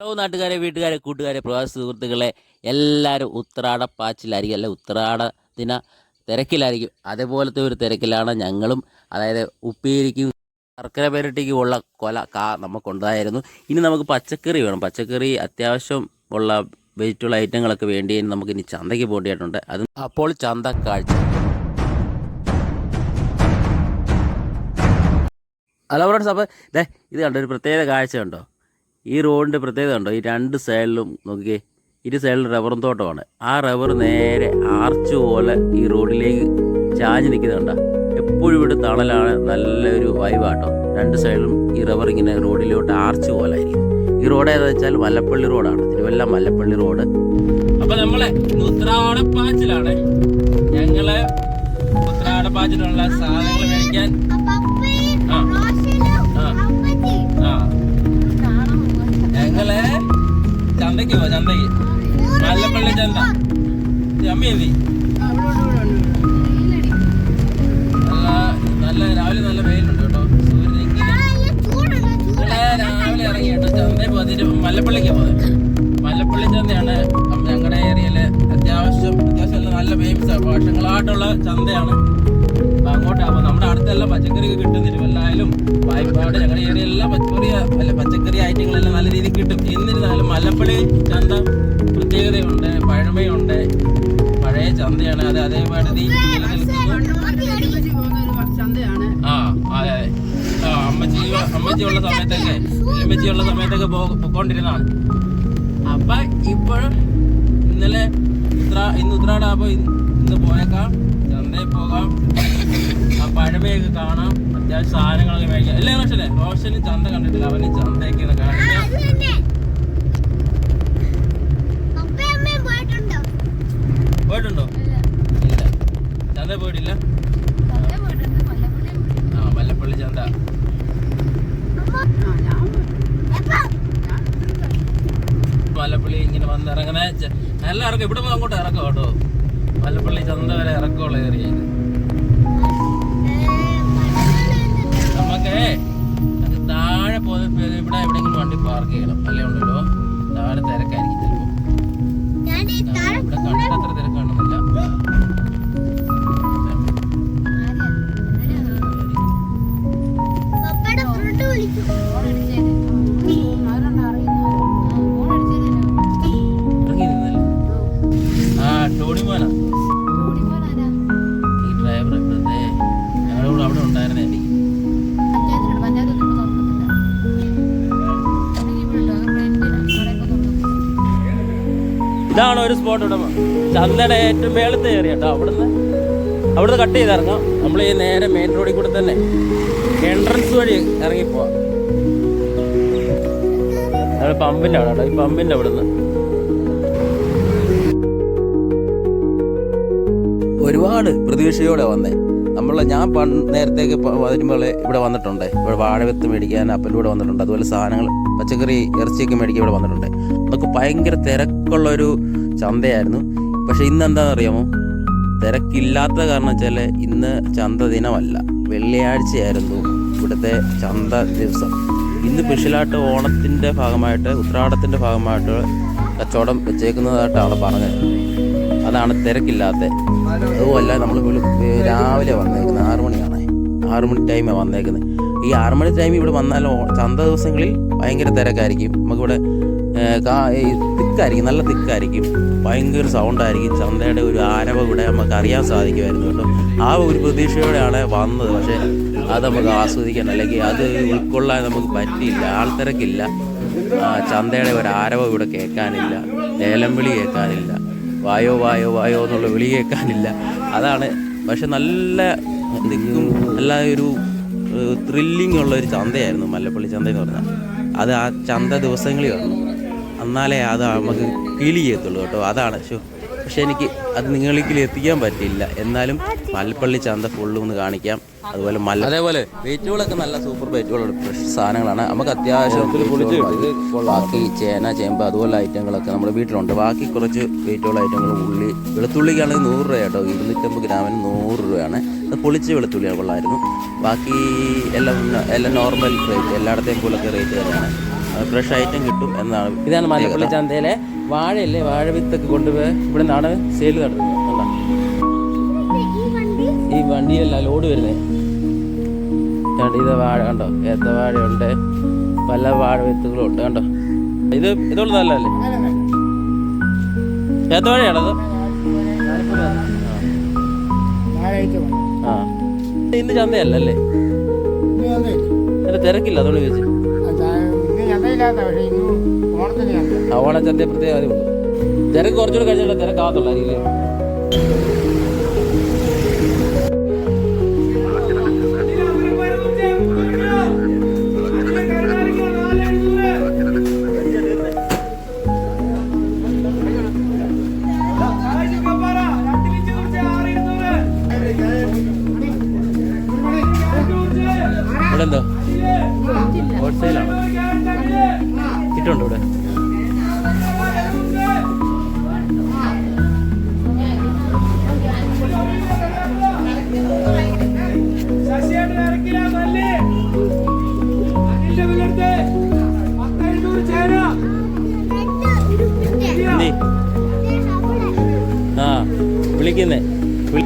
Hello നാട്ടുകാരെ വീട്ടുകാരെ കൂട്ടുകാരെ പ്രവാസി സുഹൃത്തുക്കളെ എല്ലാവരും ഉത്രാട പാച്ചിലായിരിക്കും അല്ലെ? ഉത്രാട ദിന തിരക്കിലായിരിക്കും. അതേപോലത്തെ ഒരു തിരക്കിലാണ് ഞങ്ങളും. അതായത് ഉപ്പേരിക്കും ശർക്കര പേരട്ടിക്കും ഉള്ള കൊല കാ നമുക്കുണ്ടായിരുന്നു. ഇനി നമുക്ക് പച്ചക്കറി വേണം. പച്ചക്കറി അത്യാവശ്യം ഉള്ള വെജിറ്റബിൾ ഐറ്റങ്ങളൊക്കെ വേണ്ടി നമുക്ക് ഇനി ചന്തയ്ക്ക് പോകേണ്ടതായിട്ടുണ്ട് അത് അപ്പോൾ ചന്ത കാഴ്ച. ഹലോ ഫ്രണ്ട്സ് അപ്പോൾ ഇത് കണ്ടോ? ഒരു പ്രത്യേക കാഴ്ച കണ്ടോ? ഈ റോഡിന്റെ പ്രത്യേകത ഉണ്ടോ ഈ രണ്ട് സൈഡിലും നോക്കിയേ ഇരു സൈഡിലും റബ്ബറും തോട്ടമാണ്. ആ റബ്ബർ നേരെ ആർച്ച് പോലെ ഈ റോഡിലേക്ക് ചാഞ്ഞ് നിൽക്കുന്നുണ്ട എപ്പോഴും ഇവിടെ തണലാണ് നല്ലൊരു വൈബാട്ടോ രണ്ട് സൈഡിലും ഈ റബ്ബർ ഇങ്ങനെ റോഡിലോട്ട് ആർച്ച് പോലെ ആയിരിക്കും. ഈ റോഡ് ഏതാ വെച്ചാൽ മല്ലപ്പള്ളി റോഡാണ്. തിരുവല്ല മല്ലപ്പള്ളി റോഡ്. അപ്പൊ നമ്മളെ ഉത്രാടപ്പാച്ചിലാണ് ഞങ്ങൾ ഉത്രാടപ്പാച്ചിലുള്ള സാധനങ്ങൾ മേടിക്കാൻ ചന്തയ്ക്ക് പോവാ ചന്തയ്ക്ക്. മല്ലപ്പള്ളി ചന്ത. ചമ്മി എന്തി നല്ല രാവിലെ നല്ല വെയിലുണ്ട് കേട്ടോ. രാവിലെ ഇറങ്ങി കേട്ടോ. ചന്തയിൽ പോയിട്ട് മല്ലപ്പള്ളിക്ക് പോകുന്നത് മല്ലപ്പള്ളി ചന്തയാണ് ഞങ്ങളുടെ ഏരിയയിലെ അത്യാവശ്യം അത്യാവശ്യം നല്ല ഫേമസ് വർഷങ്ങളായിട്ടുള്ള ചന്തയാണ്. അപ്പൊ അങ്ങോട്ട് അപ്പൊ നമ്മുടെ അടുത്തെല്ലാം പച്ചക്കറി കിട്ടുന്നില്ല. തിരുവല്ലായാലും വായ്പാട് ഞങ്ങളുടെ എല്ലാം പച്ചക്കറി അല്ല പച്ചക്കറി ഐറ്റങ്ങളെല്ലാം നല്ല രീതിയിൽ കിട്ടും. എന്നിരുന്നാലും മലപ്പള്ളി ചന്ത പ്രത്യേകതയുണ്ട് പഴമയുണ്ട് പഴയ ചന്തയാണ്. അത് അതേപോലെ അമ്മച്ചിയുള്ള ചന്തയാണ്. ആ അതെ അതെ. ആ അമ്മച്ചി അമ്മച്ചി ഉള്ള സമയത്തൊക്കെ അമ്മച്ചിയുള്ള സമയത്തൊക്കെ പോയിക്കൊണ്ടിരുന്നതാണ്. അപ്പൊ ഇപ്പോഴും ഇന്നലെ ഉത്രാ ഇന്ന് ഉത്രാടാകുമ്പോ ഇന്ന് പോയേക്കാം ചന്തയിൽ പോകാം ആ പഴമയൊക്കെ കാണാം. അത്യാവശ്യം സാധനങ്ങളൊക്കെ മേടിക്കാം അല്ലേ റോഷനെ? റോഷന് ചന്ത കണ്ടിട്ടില്ല. അവന് ചന്തയൊക്കെ ഒന്ന് കാണിക്കാം പോയിട്ടുണ്ടോ? ഇല്ല. ചന്ത പോയിട്ടില്ല? ആ വല്ലപ്പള്ളി ചന്ത. വല്ലപ്പള്ളി ഇങ്ങനെ വന്ന് ഇറങ്ങുന്ന. നല്ല ഇറക്കം. ഇവിടെ അങ്ങോട്ട് ഇറക്കാം കേട്ടോ. മല്ലപ്പള്ളി ചന്ത വരെ ഇറക്കമുള്ള ഏരിയ നമുക്കേ അത് താഴെ പോകുന്ന ഇവിടെ എവിടെയെങ്കിലും വണ്ടി പാർക്ക് ചെയ്യണം. അല്ലേ ഉണ്ടല്ലോ? താഴെ തിരക്കായിരിക്കും ചിലപ്പോ. ആ, ഇവിടെ കണ്ടിട്ട് അത്ര തിരക്കാണെന്നില്ല ആ ഈ ഡ്രൈവർ ഇവിടുത്തെ ഞങ്ങളുടെ കൂടെ അവിടെ ഉണ്ടായിരുന്നേ ഇതാണ് ഒരു സ്പോട്ട് ഇവിടെ ചന്തയുടെ ഏറ്റവും മേളത്തെ ഏറിയ കേട്ടോ അവിടുന്ന് അവിടുന്ന് കട്ട് ചെയ്ത് ഇറങ്ങാം നമ്മൾ ഈ നേരെ മെയിൻ റോഡിൽ കൂടെ തന്നെ എൻട്രൻസ് വഴി ഇറങ്ങിപ്പോവാം. പമ്പിന്റെ അവിടെ ഈ പമ്പിന്റെ അവിടുന്ന്. ഒരുപാട് പ്രതീക്ഷയോടെ വന്നേ. നമ്മൾ ഞാൻ നേരത്തേക്ക് വരുമ്പോൾ ഇവിടെ വന്നിട്ടുണ്ട്. ഇവിടെ വാഴവെത്ത് മേടിക്കാൻ അപ്പലൂടെ വന്നിട്ടുണ്ട്. അതുപോലെ സാധനങ്ങൾ പച്ചക്കറി ഇറച്ചിയൊക്കെ മേടിക്കാൻ ഇവിടെ വന്നിട്ടുണ്ട്. അതൊക്കെ ഭയങ്കര തിരക്കുള്ളൊരു ചന്തയായിരുന്നു. പക്ഷെ ഇന്ന് എന്താണെന്ന് അറിയാമോ തിരക്കില്ലാത്ത കാരണം വെച്ചാൽ ഇന്ന് ചന്ത ദിനമല്ല. വെള്ളിയാഴ്ചയായിരുന്നു ഇവിടുത്തെ ചന്ത ദിവസം. ഇന്ന് സ്പെഷ്യലായിട്ട് ഓണത്തിന്റെ ഭാഗമായിട്ട് ഉത്രാടത്തിന്റെ ഭാഗമായിട്ട് കച്ചവടം വെച്ചേക്കുന്നതായിട്ടാണ് പറഞ്ഞത്. അതാണ് തിരക്കില്ലാത്ത അതുമല്ല നമ്മൾ രാവിലെ വന്നേക്കുന്നത് ആറു മണിയാണ്. ആറു മണി ടൈമാണ് വന്നേക്കുന്നത് ഈ ആറു മണി ടൈമിൽ ഇവിടെ വന്നാൽ ചന്ത ദിവസങ്ങളിൽ ഭയങ്കര തിരക്കായിരിക്കും. നമുക്കിവിടെ തിക്കായിരിക്കും നല്ല തിക്കായിരിക്കും. ഭയങ്കര സൗണ്ടായിരിക്കും. ചന്തയുടെ ഒരു ആരവ ഇവിടെ നമുക്ക് അറിയാൻ സാധിക്കുമായിരുന്നു കേട്ടോ. ആ ഒരു പ്രതീക്ഷയോടെയാണ് വന്നത്. പക്ഷേ അത് നമുക്ക് ആസ്വദിക്കാൻ അല്ലെങ്കിൽ അത് ഉൾക്കൊള്ളാൻ നമുക്ക് പറ്റിയില്ല ആൾത്തിരക്കില്ല. ചന്തയുടെ ഒരു ആരവ ഇവിടെ കേൾക്കാനില്ല ലേലം വിളി കേൾക്കാനില്ല. വായോ വായോ വായോ എന്നുള്ള വിളി കേൾക്കാനില്ല. അതാണ്. പക്ഷെ നല്ല ദിക്കും നല്ല ഒരു ത്രില്ലിംഗ് ഉള്ള ഒരു ചന്തയായിരുന്നു മല്ലപ്പള്ളി ചന്ത എന്ന് പറഞ്ഞാൽ. അത് ആ ചന്ത ദിവസങ്ങളിൽ വന്നു. എന്നാലേ അത് നമുക്ക് ഫീൽ ചെയ്യത്തുള്ളൂ കേട്ടോ. അതാണ്. ശോ. പക്ഷെ എനിക്ക് അത് നിങ്ങളിലേക്ക് എത്തിക്കാൻ പറ്റില്ല. എന്നാലും മലപ്പള്ളി ചന്ത ഫുള്ള് ഒന്ന് കാണിക്കാം. അതുപോലെ മല്ല അതേപോലെ വെയിറ്റുകളൊക്കെ നല്ല സൂപ്പർ വെയിറ്റുകളുണ്ട് ഫ്രഷ് സാധനങ്ങളാണ്. നമുക്ക് അത്യാവശ്യം ബാക്കി ചേന ചേമ്പ് അതുപോലെ ഐറ്റങ്ങളൊക്കെ നമ്മുടെ വീട്ടിലുണ്ട്. ബാക്കി കുറച്ച് വെയിറ്റുകൾ ഐറ്റങ്ങൾ ഉള്ളി വെളുത്തുള്ളിക്കാണെങ്കിൽ നൂറ് രൂപ കേട്ടോ. ഇരുന്നൂറ്റമ്പത് ഗ്രാമിന് നൂറ് രൂപയാണ്. അത് പൊളിച്ച് വെളുത്തുള്ളി കൊള്ളായിരുന്നു. ബാക്കി എല്ലാം എല്ലാം നോർമൽ റേറ്റ് എല്ലായിടത്തെയും പോലൊക്കെ റേറ്റ് തന്നെയാണ്. ഫ്രഷ് ഐറ്റം കിട്ടും എന്നാണ് ഇതാണ് മലപ്പള്ളി ചന്തയിലെ വാഴയല്ലേ? വാഴ വിത്തൊക്കെ കൊണ്ടുപോയി ഇവിടെ നിന്നാണ് സെയിൽ നടത്തുന്നത്? ഈ വണ്ടിയിലല്ല ലോഡ് വരുന്നത് കണ്ടോ ഇത് വാഴ കണ്ടോ? ഏത്ത വാഴയുണ്ട്. പല വാഴ വിത്തുകളും ഉണ്ട് കണ്ടോ? ഇത് ഇതുള്ളതല്ലേ ഏത്ത വാഴയാണത് ആ. ഇന്ന് ചന്തയല്ലേ. അല്ലേ തിരക്കില്ല അതുകൊണ്ട് ചോദിച്ചു. ആ ഓണച്ചന്ത പ്രത്യേക കാര്യമുള്ളൂ തിരക്ക് കുറച്ചുകൂടെ കഴിഞ്ഞാൽ തിരക്കാകത്തുള്ളൂ ഇവിടെ കിട്ടുണ്ടോ ഇവിടെ.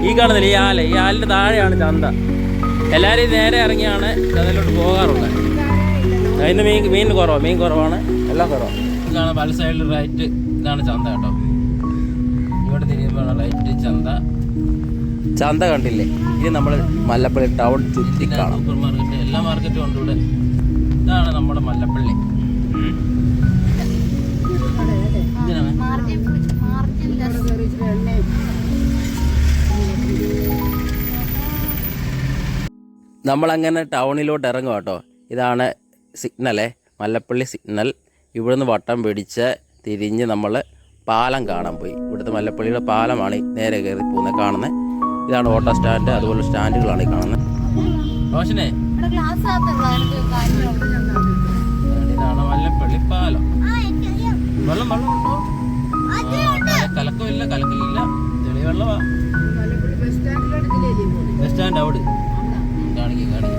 ഈ കാണുന്നില്ല ഈ ആല ഈ ആലിന്റെ താഴെയാണ് ചന്ത. എല്ലാവരും നേരെ ഇറങ്ങിയാണ് ചന്തയിലോട്ട് പോകാറുള്ളത് അതിന് മീൻ മീൻ കുറവാണ് മീൻ കുറവാണ്. എല്ലാം കുറവാണ് ഇതാണ് പല സൈഡിൽ റൈറ്റ്. ഇതാണ് ചന്ത കേട്ടോ. ഇവിടെ തിരിയുമ്പോൾ റൈറ്റ് ചന്ത. ചന്ത കണ്ടില്ലേ? ഇനി നമ്മൾ മല്ലപ്പള്ളി ടൗൺ ചുറ്റി കാണാം. സൂപ്പർ മാർക്കറ്റ് എല്ലാ മാർക്കറ്റും ഉണ്ട് ഇവിടെ. ഇതാണ് നമ്മുടെ മല്ലപ്പള്ളി. നമ്മളങ്ങനെ ടൗണിലോട്ട് ഇറങ്ങും കേട്ടോ. ഇതാണ് സിഗ്നലേ. മല്ലപ്പള്ളി സിഗ്നൽ. ഇവിടുന്ന് വട്ടം പിടിച്ച് തിരിഞ്ഞ് നമ്മൾ പാലം കാണാൻ പോയി. ഇവിടുത്തെ മല്ലപ്പള്ളിയുടെ പാലമാണ് നേരെ കയറി പോകുന്നത്. കാണുന്നത് ഇതാണ് ഓട്ടോ സ്റ്റാൻഡ്. അതുപോലെ സ്റ്റാൻഡുകളാണ് ഈ കാണുന്നത് റോഷനെ? ഇതാണ് മല്ലപ്പള്ളി പാലം. വെള്ളം വെള്ളം ഉണ്ടോ? കലക്കമില്ല കലക്കില്ല ചെളിയ വെള്ളമാ. ബസ് സ്റ്റാൻഡ് അവിടെ. കാണിക്കും കാണിക്കും.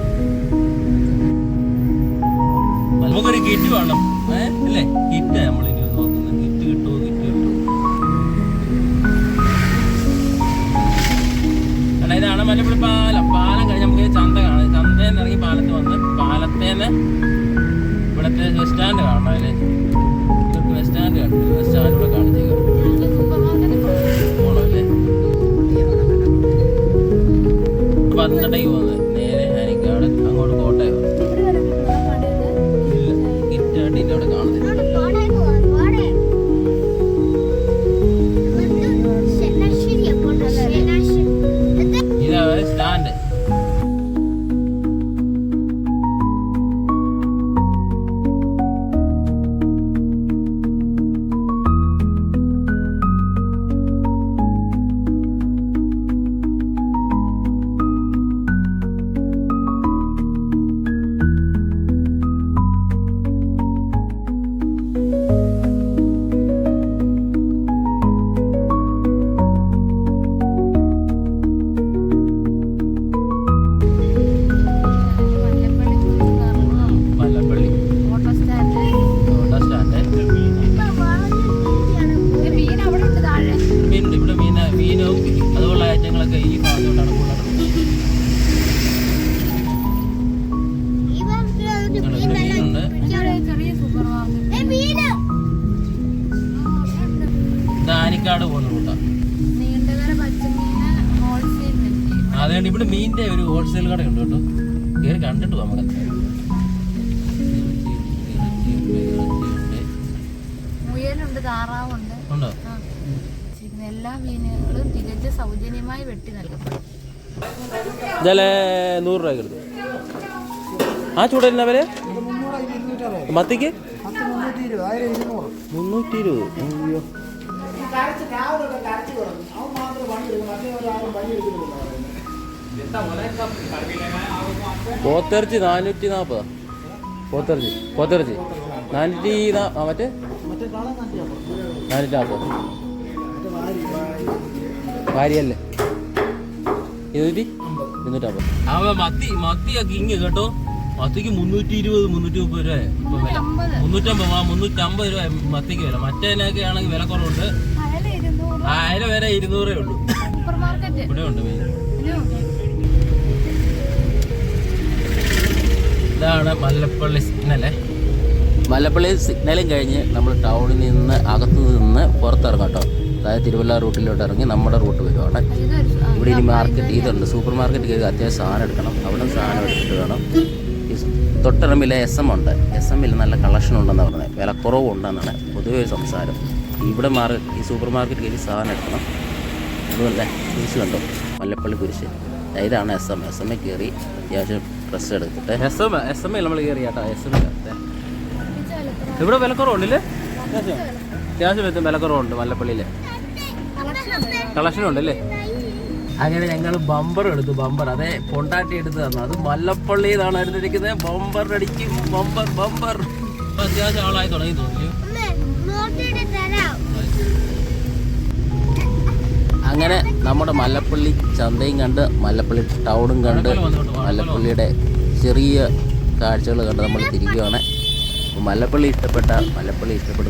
നമുക്കൊരു കിറ്റ് വേണം. അല്ലേ? കിറ്റ് നമ്മൾ ഇനി നോക്കുന്നത്. കിറ്റ് കിട്ടുമോ കിറ്റ് കിട്ടുമോ കാരണം ഇതാണ് മലപ്പുഴ പാലം. പാലം കഴിഞ്ഞ് നമുക്ക് ചന്ത കാണാം. ചന്തയിൽ നിന്ന് ഇറങ്ങി പാലത്ത് വന്ന് പാലത്തേന്ന് ഇവിടുത്തെ ബസ് സ്റ്റാൻഡ് കാണണം അല്ലേ? കയറി കണ്ടിട്ട് നമുക്ക്. ഉണ്ടോ? എല്ലാ മീനുകളും തികച്ച സൗജന്യമായി വെട്ടി നൽകപ്പെടും. ഇതല്ലേ നൂറ് രൂപ എടുത്തു ആ ചൂടലിന് അവർ മത്തിക്ക്? മുന്നൂറ്റി ഇരുപത് അയ്യോ പോത്തിറച്ചി നാനൂറ്റി നാൽപ്പതാ പോത്തിറച്ചി പോത്തിറച്ചി നാനൂറ്റി നാ- മറ്റേ? നാനൂറ്റി നാൽപ്പത് ഭാര്യയല്ലേ ഇരുന്നൂറ്റി ഇരുന്നൂറ്റമ്പത്. അവ മത്തി മത്തിയൊക്കെ ഇങ്ങ് കേട്ടോ. മത്തിക്ക് മുന്നൂറ്റി ഇരുപത് മുന്നൂറ്റി മുപ്പത് രൂപ ഇപ്പൊ വില. അമ്പത് മുന്നൂറ്റമ്പത് ആ മുന്നൂറ്റമ്പത് രൂപ മത്തിക്ക് വില. മറ്റേനൊക്കെ ആണെങ്കിൽ വില കുറവുണ്ട്. അയല വരെ ഇരുന്നൂറേ ഉള്ളൂ. ഇവിടെ ഉണ്ട് ഇതാണ് മല്ലപ്പള്ളി സിഗ്നലേ. മല്ലപ്പള്ളി സിഗ്നലും കഴിഞ്ഞ് നമ്മൾ ടൗണിൽ നിന്ന് അകത്ത് നിന്ന് പുറത്തിറങ്ങാം കേട്ടോ. അതായത് തിരുവല്ല റൂട്ടിലോട്ട് ഇറങ്ങി നമ്മുടെ റൂട്ട് വരുവാണ്. ഇവിടെ ഇനി മാർക്കറ്റ് ഇതുണ്ട്. സൂപ്പർ മാർക്കറ്റ് കയറി അത്യാവശ്യം സാധനം എടുക്കണം. അവിടെ സാധനം എടുത്തിട്ട് വേണം. തൊട്ടിറമ്പിലെ എസ് എം ഉണ്ട്. എസ് എമ്മിൽ നല്ല കളക്ഷൻ ഉണ്ടെന്ന് പറഞ്ഞത് വില കുറവുണ്ടെന്നാണ് പൊതുവെ ഒരു സംസാരം. ഇവിടെ മാർ ഈ സൂപ്പർ മാർക്കറ്റ് കയറി സാധനം എടുക്കണം. അതുപോലെ കുരിശ് കണ്ടോ? മല്ലപ്പള്ളി കുരിശ്. ഇതാണ് എസ് എം എസ് എമ്മിൽ കയറി അത്യാവശ്യം ഡ്രസ്സ് എടുത്തിട്ട്. എസ് എം എസ് എം നമ്മൾ കയറി കേട്ടോ എസ് എം ഇവിടെ വില കുറവുണ്ടല്ലേ അത്യാവശ്യം എത്തും വില കുറവുണ്ട് മല്ലപ്പള്ളിയിൽ കളക്ഷൻ ഉണ്ട് കളക്ഷൻ അങ്ങനെ ഞങ്ങൾ ബമ്പർ എടുത്തു ബമ്പർ അതെ പൊണ്ടാട്ടി എടുത്ത് തന്നു. അത് മല്ലപ്പള്ളി എന്നാണ് എടുത്തിരിക്കുന്നത് ബമ്പർ അടിക്കും ബമ്പർ ബമ്പർ അത്യാവശ്യം ആളായി തുടങ്ങി തോന്നി അങ്ങനെ നമ്മുടെ മല്ലപ്പള്ളി ചന്തയും കണ്ട് മല്ലപ്പള്ളി ടൗണും കണ്ട് മല്ലപ്പള്ളിയുടെ ചെറിയ കാഴ്ചകൾ കണ്ട് നമ്മൾ തിരിക്കുകയാണ് അപ്പോൾ മല്ലപ്പള്ളി ഇഷ്ടപ്പെട്ട മല്ലപ്പള്ളി ഇഷ്ടപ്പെടുന്ന